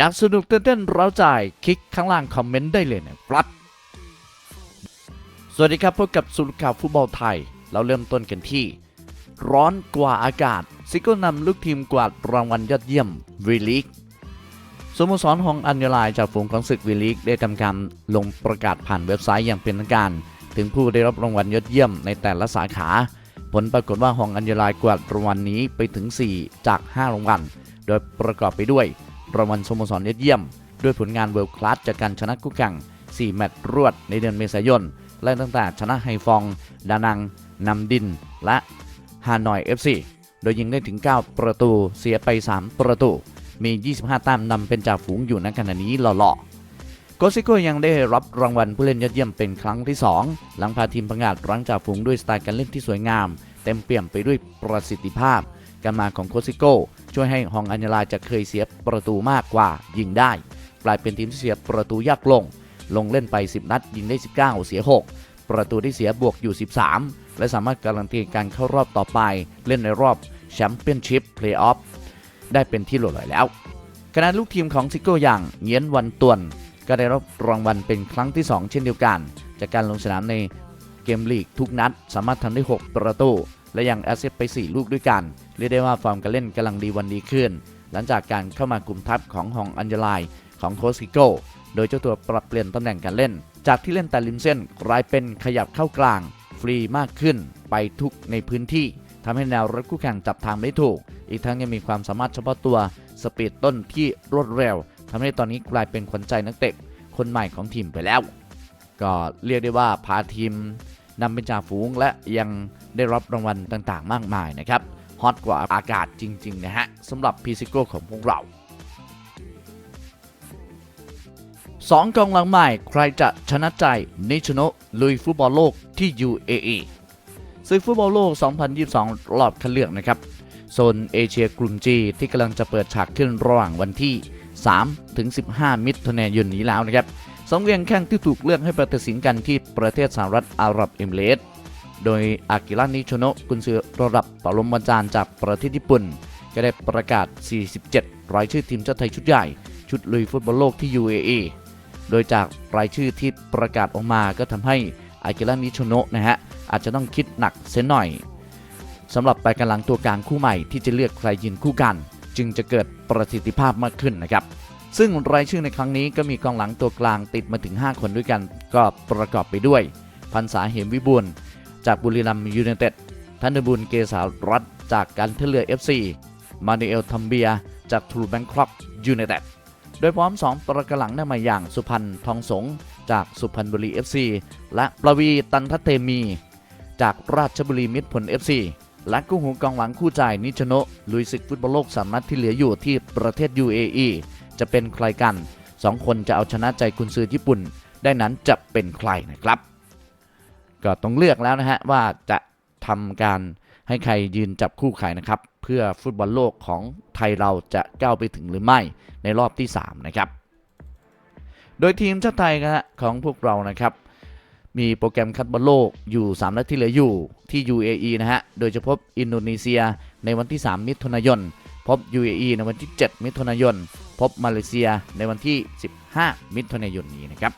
อยากสนุกตื่นเต้นเร้าใจคลิกข้างล่างคอมเมนต์ได้เลยนะครับ สวัสดีครับพบกับสุลข่าวฟุตบอลไทย เราเริ่มต้นกันที่ ร้อนกว่าอากาศ ซิโก้นำลูกทีมกวาดรางวัลยอดเยี่ยมวีลีกสโมสรของอัญญาลายจากฝูงของศึกวีลีกได้ทำการลงประกาศผ่านเว็บไซต์อย่างเป็นทางการ ถึงผู้ได้รับรางวัลยอดเยี่ยมในแต่ละสาขา ผลปรากฏว่าฮองอัญญาลายกวาดรางวัลนี้ไปถึง 4 จาก 5 รางวัล โดยประกอบไปด้วย รางวัลสโมสรยอดเยี่ยม ด้วยผลงานเวิลด์คลาสจากการชนะคู่แข่ง 4 แมตช์รวดในเดือนเมษายนและตั้งแต่ชนะไฮฟอง ดานังนำดิน และฮานอย FC โดยยิงได้ถึง 9 ประตูเสียไป 3 ประตู มี 25 แต้มนำเป็นจ่าฝูงอยู่ในขณะนี้หล่อๆโกซิโกยังได้รับรางวัลผู้เล่นยอดเยี่ยมเป็นครั้งที่ 2 หลังพาทีมพังงาดรั้งจ่าฝูงด้วยสไตล์การเล่นที่สวยงาม เต็มเปี่ยมไปด้วยประสิทธิภาพ การมาของโคซิโก้ช่วยให้ฮองอัญญาลาจะเคยเสียประตูมากกว่ายิงได้ กลายเป็นทีมที่เสียประตูยากลง ลงเล่นไป 10 นัด ยิงได้ 19 เสีย 6 ประตูที่เสียบวกอยู่ 13 และสามารถการันตีการเข้ารอบต่อไป เล่นในรอบแชมเปี้ยนชิพเพลย์ออฟได้เป็นที่หล่หลอยแล้วขณะลูกทีมของซิโก้อย่างเงียนวันตวน ก็ได้รับรางวัลเป็นครั้งที่ 2 เช่นเดียวกัน จากการลงสนามในเกมลีกทุกนัด สามารถทำได้ 6 ประตู และยังแอสเซสต์ไป 4 ลูกด้วยกัน เรียกได้ว่าฟอร์มการเล่นกำลังดีวันดีขึ้น หลังจากการเข้ามากลุ่มทัพของฮองอัญญาลายของโคสิโกโดยเจ้าตัวปรับเปลี่ยนตำแหน่งการเล่น จากที่เล่นแต่ริมเส้นกลายเป็นขยับเข้ากลาง ฟรีมากขึ้น ไปทุกในพื้นที่ทำให้แนวรับคู่แข่งจับทางไม่ถูก อีกทั้งยังมีความสามารถเฉพาะตัวสปีดต้นที่รวดเร็วทำให้ตอนนี้กลายเป็นขวัญใจนักเตะคนใหม่ของทีมไปแล้ว ก็เรียกได้ว่าพาทีม นำเป็นจ่าฝูงและยังได้รับรางวัลต่างๆ มากมายนะครับฮอตกว่าอากาศจริง ๆ นะฮะสำหรับพีซิโก้ของพวกเราสองกองหลังใหม่ใครจะชนะใจนิชโนลุยฟุตบอลโลกที่ UAE ศึกฟุตบอลโลก 2022 รอบคัดเลือกนะครับ โซนเอเชียกลุ่ม G ที่กำลังจะเปิดฉากขึ้นระหว่างวันที่ 3 ถึง 15 มิถุนายนนี้แล้วนะครับ สองเวียงแข้งที่ถูกเลือกให้ประตัดสินกันที่ประเทศสหรัฐอาหรับเอมิเรตส์โดยอากิระนิชโนะกุนซือระดับปรมาจารย์จากประเทศญี่ปุ่น ก็ได้ประกาศ 47 รายชื่อทีมชาติไทยชุดใหญ่ ชุดลุยฟุตบอลโลกที่ UAE โดยจากรายชื่อที่ประกาศออกมาก็ทำให้อากิระนิชโนะนะฮะอาจจะต้องคิดหนักเสียหน่อยสำหรับไปกำลังตัวกลางคู่ใหม่ที่จะเลือกใครยืนคู่กัน จึงจะเกิดประสิทธิภาพมากขึ้นนะครับ ซึ่งรายชื่อในครั้งนี้ก็มีกองหลังตัวกลางติดมาถึง 5 คนด้วยกัน ก็ประกอบไปด้วย พันษาเหมวิบูลจากบุรีรัมย์ยูไนเต็ดธนบุญเกษารัตน์จากการท่าเรือ FC มานูเอลทัมเบีย จากทรูแบงคอกยูไนเต็ดโดยพร้อม 2 ประกหลังได้มาอย่างสุพรรณทองสงจากสุพรรณบุรี FC และประวีตันทเตมี จากราชบุรีมิตรผล FC และกู้หูกองหลังคู่ใจายนิชโนลุยศึกฟุตบอลโลกสามนัดที่เหลืออยู่ที่ประเทศ UAE จะเป็นใครกัน 2 คนจะเอาชนะใจคุณซื้อญี่ปุ่น ได้นั้นจะเป็นใครนะครับ ก็ต้องเลือกแล้วนะฮะว่าจะทำการให้ใครยืนจับคู่ใครนะครับ เพื่อฟุตบอลโลกของไทยเราจะก้าวไปถึงหรือไม่ในรอบที่ 3 นะครับ โดยทีมชาติไทยนะฮะของพวกเรานะครับมีโปรแกรมคัดบอลโลกอยู่ 3 นัดที่เหลืออยู่ที่ UAE นะฮะ โดยจะพบอินโดนีเซียในวันที่ 3 มิถุนายน พบ UAE ในวันที่ 7 มิถุนายน พบมาเลเซียในวันที่ 15 มิถุนายนนี้นะครับ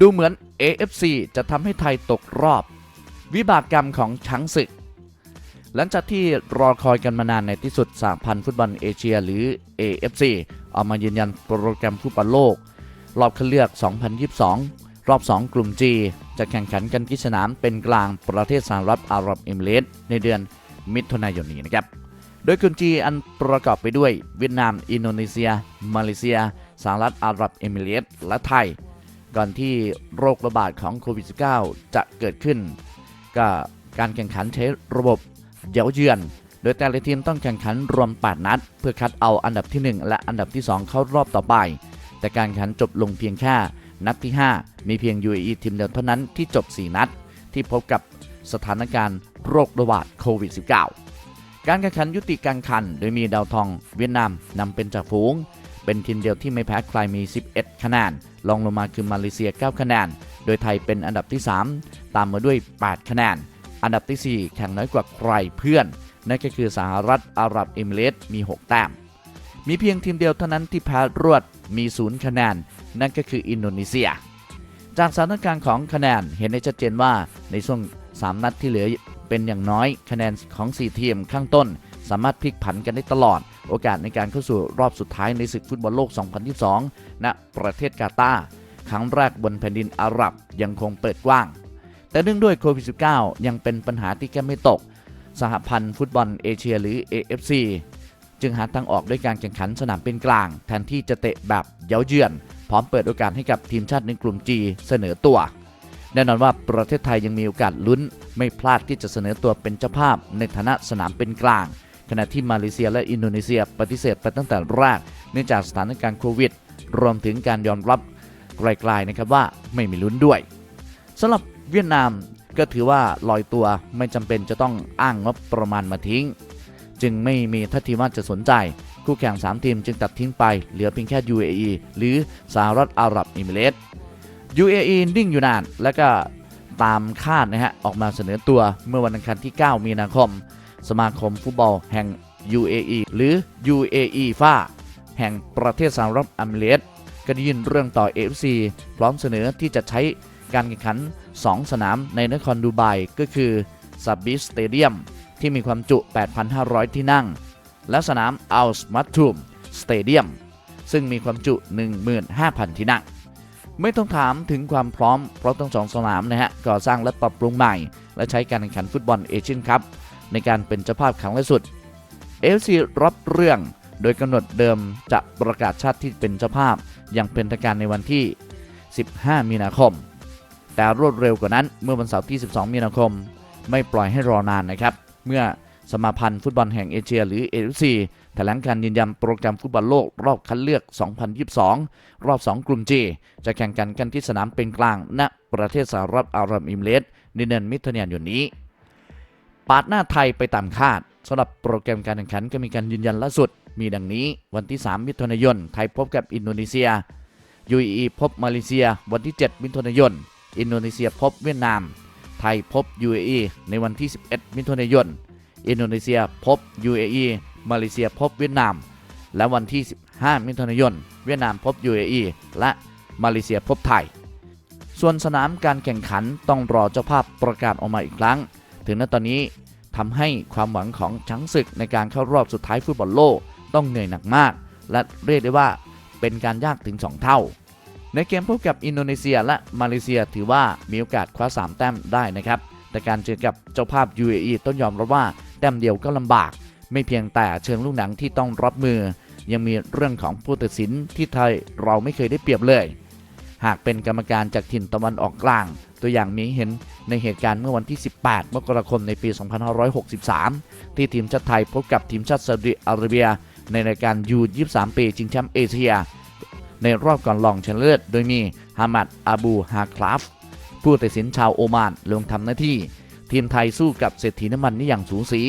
ดูเหมือน AFC จะทำให้ไทยตกรอบ วิบากกรรมของช้างศึก หลังจากที่รอคอยกันมานานในที่สุดสหพันฟุตบอลเอเชียหรือ AFC ออกมายืนยันโปรแกรมฟุตบอลโลก รอบคัดเลือก 2022รอบ 2 กลุ่ม G จะแข่งขันกันที่สนามเป็นกลางประเทศสหรัฐอาหรับเอมิเรตส์ในเดือน มิถุนายนนี้นะครับ โดยกลุ่ม G อันประกอบไปด้วย เวียดนาม อินโดนีเซีย มาเลเซีย สหรัฐอาหรับเอมิเรตส์และไทย ก่อนที่โรคระบาดของโควิด -19 จะเกิดขึ้น ก็การแข่งขันใช้ระบบเย้าเยือน โดยแต่ละทีมต้องแข่งขันรวม 8 นัด เพื่อคัดเอาอันดับที่ 1 และอันดับที่ 2 เข้ารอบต่อไป แต่การแข่งขันจบลงเพียงแค่นัดที่ 5 มีเพียง UAE ทีมเดียวเท่านั้นที่จบ 4 นัด ที่พบกับสถานการณ์ โรคระบาดโควิด -19 การแข่งขันยุติการขัน โดยมีดาวทองเวียดนามนำเป็นจ่าฝูง เป็นทีมเดียวที่ไม่แพ้ใครมี 11 คะแนนรองลงมาคือมาเลเซีย 9 คะแนน โดยไทยเป็นอันดับที่ 3 ตามมาด้วย 8 คะแนน อันดับทีสี่4 แข่งน้อยกว่าใครเพื่อน นั่นก็คือสหรัฐอาหรับเอมิเรตส์มี 6 แต้ม มีเพียงทีมเดียวเท่านั้นที่แพ้รวด มีศูนย์คะแนน นั่นก็คืออินโดนีเซีย จากสถานการณ์ของคะแนน เห็นได้ชัดเจนว่าในช่วง 3 นัดที่เหลือ เป็นอย่างน้อยคะแนนของ 4 ทีมข้างต้น สามารถพลิกผันกันได้ตลอด โอกาสในการเข้าสู่รอบสุดท้ายในศึกฟุตบอลโลก 2022 ณ ประเทศกาตาร์ครั้งแรกบนแผ่นดินอาหรับยังคงเปิดกว้าง แต่เนื่องด้วยโควิด -19 ยังเป็นปัญหาที่แก้ไม่ตก สหพันธ์ฟุตบอลเอเชียหรือ AFC จึงหาทางออกด้วยการแข่งขันสนามเป็นกลาง แทนที่จะเตะแบบเย้าเยือน พร้อมเปิดโอกาสให้กับทีมชาติในกลุ่ม G เสนอตัว แน่นอนว่าประเทศไทยยังมีโอกาสลุ้น ไม่พลาดที่จะเสนอตัวเป็นเจ้าภาพ ในฐานะสนามเป็นกลาง ขณะที่มาเลเซียและอินโดนีเซียปฏิเสธไปตั้งแต่แรกเนื่องจากสถานการณ์โควิด รวมถึงการยอมรับไกลๆนะครับว่าไม่มีลุ้นด้วยสำหรับเวียดนามก็ถือว่าลอยตัวไม่จำเป็นจะต้องอ้างงบประมาณมาทิ้ง จึงไม่มีท่าทีว่าจะสนใจ คู่แข่ง 3 ทีมจึงตัดทิ้งไป เหลือเพียงแค่ UAE หรือสหรัฐอาหรับเอมิเรตส์ UAE นิ่งอยู่นาน แล้วก็ตามคาดนะฮะ ออกมาเสนอตัวเมื่อวันอังคารที่ 9 มีนาคม สมาคมฟุตบอลแห่ง UAE หรือ UAE ฟ้าแห่งประเทศสหรัฐอเมริกาก็ได้ยื่นเรื่องต่อ AFC พร้อมเสนอที่จะใช้การแข่งขัน 2 สนามในนครดูไบก็คือซับบิสเตเดียมที่มีความจุ 8,500 ที่นั่ง และสนามอัลสมัตทูมสเตเดียมซึ่งมีความจุ 15,000 ที่นั่ง ไม่ต้องถามถึงความพร้อม เพราะทั้งสองสนามนะฮะก่อสร้างและปรับปรุงใหม่ และใช้การแข่งขันฟุตบอลเอเชียนคัพในการเป็นเจ้าภาพครั้งล่าสุด AFC รับเรื่องโดยกำหนดเดิมจะประกาศชาติที่เป็นเจ้าภาพอย่างเป็นทางการในวันที่ 15 มีนาคม แต่รวดเร็วกว่านั้นเมื่อวันเสาร์ที่ 12 มีนาคม ไม่ปล่อยให้รอนานนะครับ เมื่อสมาพันธ์ฟุตบอลแห่งเอเชียหรือ AFC แถลงการยืนยันโปรแกรมฟุตบอลโลกรอบคัดเลือก 2022 รอบ 2 กลุ่ม G จะแข่งกันกันที่สนามเป็นกลางณประเทศสหรัฐอาหรับเอมิเรตส์ในเดือนมิถุนายนนี้ ปาดหน้าไทยไปตามคาดสำหรับโปรแกรมการแข่งขันก็มีการยืนยันล่าสุด มีดังนี้วันที่ 3 มิถุนายน ไทยพบกับอินโดนีเซีย UAE พบมาเลเซีย วันที่ 7 มิถุนายน อินโดนีเซียพบเวียดนาม ไทยพบ UAE ในวันที่ 11 มิถุนายน อินโดนีเซียพบ UAE มาเลเซียพบเวียดนาม และวันที่ 15 มิถุนายน เวียดนามพบ UAE และมาเลเซียพบไทย ส่วนสนามการแข่งขันต้องรอเจ้าภาพประกาศออกมาอีกครั้ง ถึงณตอนนี้ทำให้ความหวังของช้างศึกในการเข้ารอบสุดท้ายฟุตบอลโลกต้องเหนื่อยหนักมาก และเรียกได้ว่าเป็นการยากถึง 2 เท่า ในเกมพบกับอินโดนีเซียและมาเลเซียถือว่ามีโอกาสคว้า 3 แต้มได้นะครับ แต่การเจอกับเจ้าภาพ UAE ต้องยอมรับว่าแต้มเดียวก็ลำบาก ไม่เพียงแต่เชิงลูกหนังที่ต้องรับมือ ยังมีเรื่องของผู้ตัดสินที่ไทยเราไม่เคยได้เปรียบเลย หากเป็นกรรมการจากถิ่นตะวันออกกลาง ตัวอย่างมีให้เห็นในเหตุการณ์เมื่อวันที่ 18 มกราคมในปี 2563 ที่ทีมชาติไทยพบกับทีมชาติซาอุดิอาระเบีย ในรายการยู23 ปีชิงแชมป์เอเชีย ในรอบก่อนรองชนะเลิศโดยมีฮามัดอาบูฮาคลาฟผู้ตัดสินชาวโอมานลงทำหน้าที่ ทีมไทยสู้กับเศรษฐีน้ำมันนี่อย่างสูสี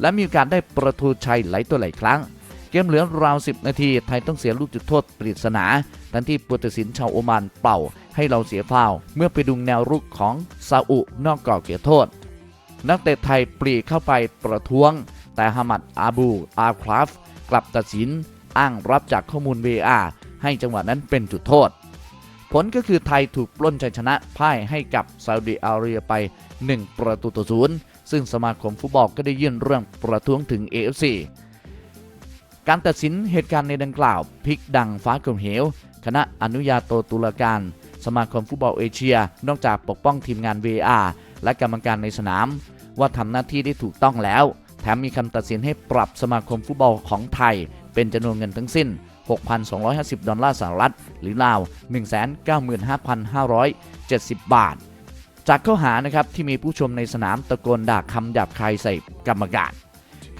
และมีกาสได้ประตูชัยหลายตัวหลายครั้ง เกมเหลือราว 10 นาที ไทยต้องเสียลูกจุดโทษปริศนา ทันที่ผู้ตัดสินชาวโอมานเป่าให้เราเสียฟาว์เมื่อไปดุงแนวรุกของซาอุนอกกรอบเขตโทษ นักเตะไทยปรีเข้าไปประท้วง แต่ฮามัดอาบูอาคลาฟกลับตัดสินอ้างรับจากข้อมูล VR ให้จังหวะนั้นเป็นจุดโทษ ผลก็คือไทยถูกปล้นชัยชนะพ่ายให้กับซาอุดิอาระเบียไป 1 ประตูต่อศูนย์ ซึ่งสมาคมฟุตบอลก็ได้ยื่นเรื่องประท้วงถึง AFC การตัดสินเหตุการณ์ในดังกล่าวพลิกดังฟ้ากลมเหว คณะอนุญาโตตุลาการ สมาคมฟุตบอลเอเชีย นอกจากปกป้องทีมงาน VR และกรรมการในสนาม ว่าทำหน้าที่ได้ถูกต้องแล้ว แถมมีคำตัดสินให้ปรับสมาคมฟุตบอลของไทย เป็นจำนวนเงินทั้งสิ้น 6,250 ดอลลาร์สหรัฐ หรือราว 195,570 บาท จากข้อหานะครับที่มีผู้ชมในสนามตะโกนด่าคำหยาบคายใส่กรรมการ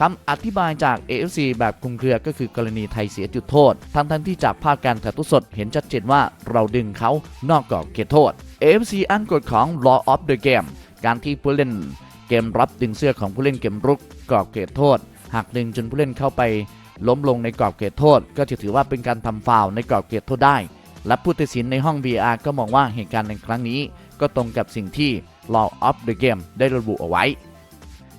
คำอธิบายจาก AFC แบบคลุมเครือก็คือกรณีไทยเสียจุดโทษ ทั้งทั้งที่จากภาพการถ่ายทอดสดเห็นชัดเจนว่าเราดึงเขานอกกรอบเขตโทษ AFC อ้างกฎของ Law of the Game การที่ผู้เล่นเกมรับดึงเสื้อของผู้เล่นเกมรุกกรอบเขตโทษ หากดึงจนผู้เล่นเข้าไป ล้มลงในกรอบเขตโทษ ก็จะถือว่าเป็นการทำฟาวในกรอบเขตโทษได้ และผู้ตัดสินในห้อง VR ก็มองว่าเหตุการณ์ในครั้งนี้ ก็ตรงกับสิ่งที่ Law of the Game ได้ระบุเอาไว้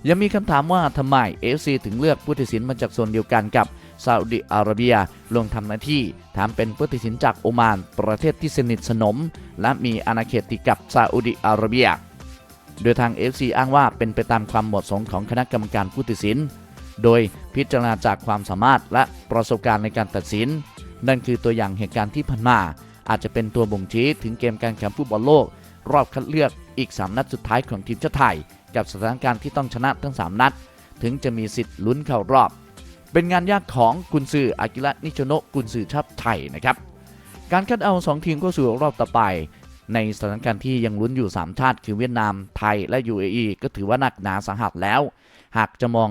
ยังมีคำถามว่าทำไม AFC ถึงเลือกผู้ตัดสินมาจากโซนเดียวกันกับซาอุดิอาระเบียลงทำหน้าที่ถามเป็นผู้ตัดสินจากโอมาน ประเทศที่สนิทสนม และมีอาณาเขตติดกับซาอุดิอาระเบีย โดยทาง FC อ้างว่าเป็นไปตามความเหมาะสมของคณะกรรมการผู้ตัดสิน โดยพิจารณาจากความสามารถและประสบการณ์ในการตัดสิน นั่นคือตัวอย่างเหตุการณ์ที่ผ่านมา อาจจะเป็นตัวบ่งชี้ถึงเกมการแข่งฟุตบอลโลก รอบคัดเลือกอีก 3 นัดสุดท้ายของทีมชาติไทย กับสถานการณ์ที่ต้องชนะทั้ง 3 นัด ถึงจะมีสิทธิ์ลุ้นเข้ารอบ เป็นงานยากของกุนซืออากิระนิชโนะกุนซือชาติไทยนะครับการคัดเอา 2 ทีมเข้าสู่รอบต่อไป ในสถานการณ์ที่ยังลุ้นอยู่ 3 ชาติ คือเวียดนามไทยและ UAE ก็ถือว่าหนักหนาสาหัสแล้ว หากจะมอง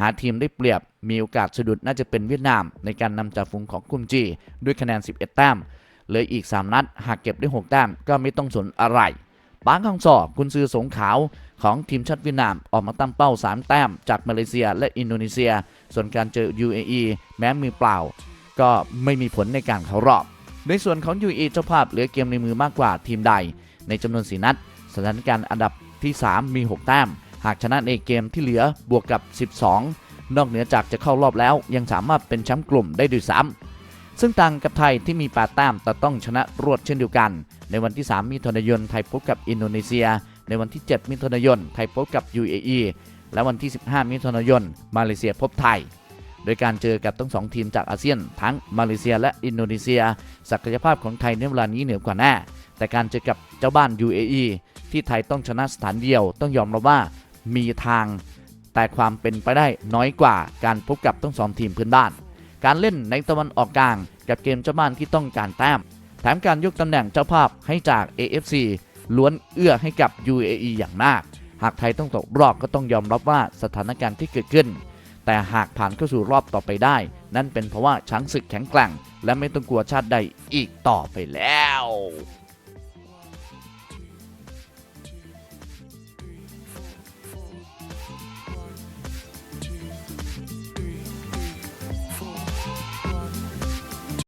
หาทีมได้เปรียบมีโอกาสสะดุดน่าจะเป็นเวียดนาม ในการนำจากฝูงของกุมจีด้วยคะแนน 11 แต้ม เหลืออีก 3 นัด หากเก็บได้ 6 แต้มก็ไม่ต้องสนอะไรปางฮังซอกุนซือสงขาวของทีมชาติเวียดนามออกมาตั้งเป้า 3 แต้มจากมาเลเซียและอินโดนีเซีย ส่วนการเจอ UAE แม้มือเปล่า ก็ไม่มีผลในการเข้ารอบ ในส่วนของ UAE เจ้าภาพเหลือเกมในมือมากกว่าทีมใด ในจำนวน 4 นัด สถานการณ์อันดับที่ 3 มี 6 แต้ม หากชนะในเกมที่เหลือบวกกับ 12 นอกเหนือจากจะเข้ารอบแล้วยังสามารถเป็นแชมป์กลุ่มได้ด้วยซ้ำ ซึ่งต่างกับไทยที่มี8แต้มแต่ต้องชนะรวดเช่นเดียวกัน ในวันที่ 3 มิถุนายนไทยพบกับอินโดนีเซีย ในวันที่ 7 มิถุนายนไทยพบกับ UAE และวันที่ 15 มิถุนายนมาเลเซียพบไทย โดยการเจอกับทั้งสองทีมจากอาเซียน ทั้งมาเลเซียและอินโดนีเซีย ศักยภาพของไทยในเวลานี้เหนือกว่าแน่แต่การเจอกับเจ้าบ้าน UAE ที่ไทยต้องชนะสถานเดียว ต้องยอมรับว่ามีทาง แต่ความเป็นไปได้น้อยกว่าการพบกับทั้งสองทีมพื้นบ้าน การเล่นในตะวันออกกลาง กับเกมเจ้าบ้านที่ต้องการแต้ม แถมการยกตำแหน่งเจ้าภาพให้จาก AFC ล้วนเอื้อให้กับ UAE อย่างมาก หากไทยต้องตกรอบก็ต้องยอมรับว่าสถานการณ์ที่เกิดขึ้น แต่หากผ่านเข้าสู่รอบต่อไปได้ นั่นเป็นเพราะว่าช้างศึกแข็งแกร่ง และไม่ต้องกลัวชาติใดอีกต่อไปแล้ว